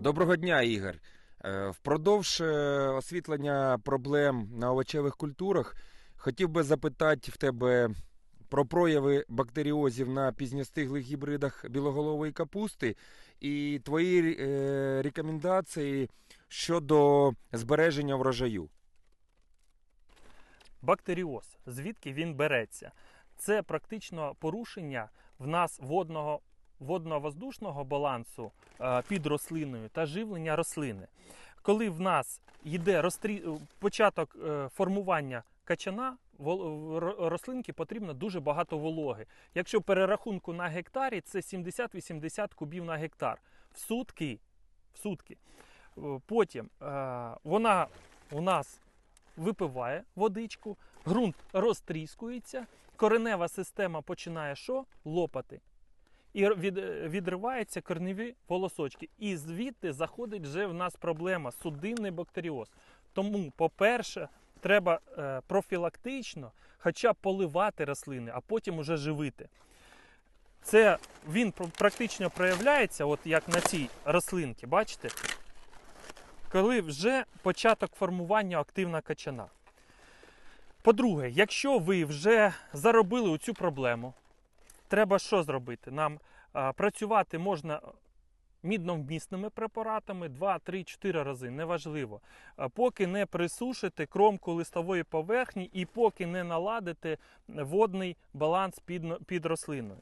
Доброго дня, Ігор. Е, Впродовж е, освітлення проблем на овочевих культурах хотів би запитати в тебе про прояви бактеріозів на пізньостиглих гібридах білоголової капусти і твої е, рекомендації щодо збереження врожаю. Бактеріоз. Звідки він береться? Це практично порушення в нас водного водно-воздушного балансу е, під рослиною та живлення рослини. Коли в нас йде розтрі... початок е, формування качана, рослинки потрібно дуже багато вологи. Якщо перерахунку на гектарі, це 70-80 кубів на гектар в сутки. В сутки. Е, Потім е, вона у нас випиває водичку, ґрунт розтріскується, коренева система починає що? Лопати. І від, відриваються корневі волосочки. І звідти заходить вже в нас проблема судинний бактеріоз. Тому, по-перше, треба е, профілактично хоча б поливати рослини, а потім уже живити. Це він практично проявляється, от як на цій рослинці, бачите? коли вже початок формування активна качана. По-друге, якщо ви вже заробили цю проблему, треба що зробити? Нам а, працювати можна мідновмісними препаратами 2, 3, 4 рази, неважливо. А, Поки не присушите кромку листової поверхні і поки не наладите водний баланс під, під рослиною.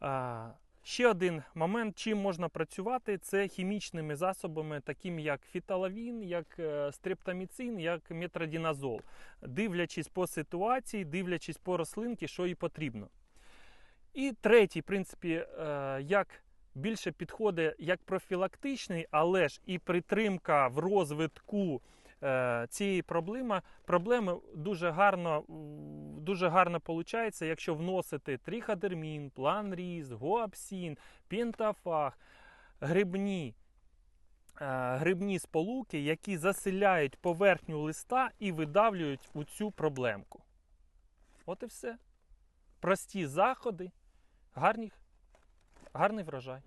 А, Ще один момент, чим можна працювати, це хімічними засобами, такими як фіталавін, як е, стрептоміцин, як метродіназол, дивлячись по ситуації, дивлячись по рослинки, що їй потрібно. І третій, в принципі, е, як більше підходить як профілактичний, але ж і притримка в розвитку е, цієї проблеми, проблеми дуже гарно, дуже гарно виходить, якщо вносити тріходермін, планріз, гоапсін, пентафаг, грибні. е, Грибні сполуки, які заселяють поверхню листа і видавлюють у цю проблемку. От і все. Прості заходи, гарні, гарний врожай.